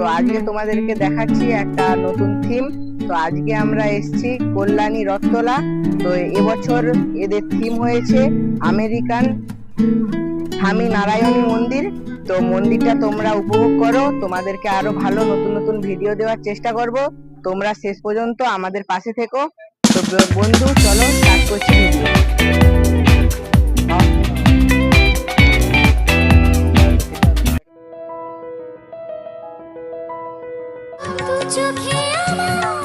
তো আজকে তোমাদেরকে দেখাচ্ছি একটা নতুন থিম তো আজকে আমরা এসেছি কল্যাণী রথতলা। তো এবছর এদের থিম হয়েছে আমেরিকান স্বামী নারায়ণী মন্দির। তো মন্দিরটা তোমরা উপভোগ করো। তোমাদেরকে আরও ভালো নতুন নতুন ভিডিও দেওয়ার চেষ্টা করব। তোমরা শেষ পর্যন্ত আমাদের পাশে থেকো। তো বন্ধু, চলো স্টার্ট করছি चुखिया